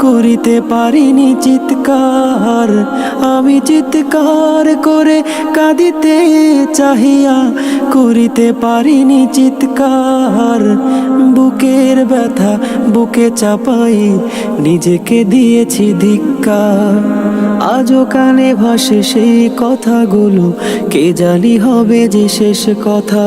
করিতে পারিনি চিৎকার। আমি চিৎকার করে কাঁদিতে চাহিয়া করিতে পারিনি চিৎকার। বুকের ব্যথা বুকে চাপাই নিজেকে দিয়েছি ধিক্কার। আজও কানে ভাসে সেই কথাগুলো, কে জানি হবে যে শেষ কথা।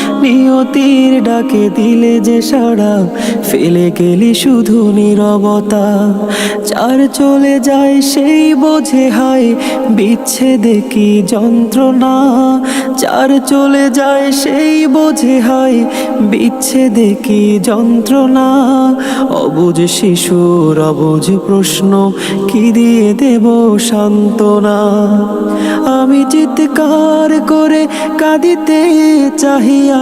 নিয়তির ডাকে দিলে যে সাড়া, ফেলে গেলি শুধু নিরবতা। চার চলে যায় সেই বোঝে হায়, বিচ্ছেদে কি যন্ত্রণা। চার চলে যায় সেই বোঝে হায়, বিচ্ছেদে কি যন্ত্রণা। অবুঝ শিশুর অবুঝ প্রশ্ন, কি দিয়ে দেব সান্ত্বনা? আমি চিৎকার করে কাঁদিতে চাহিয়া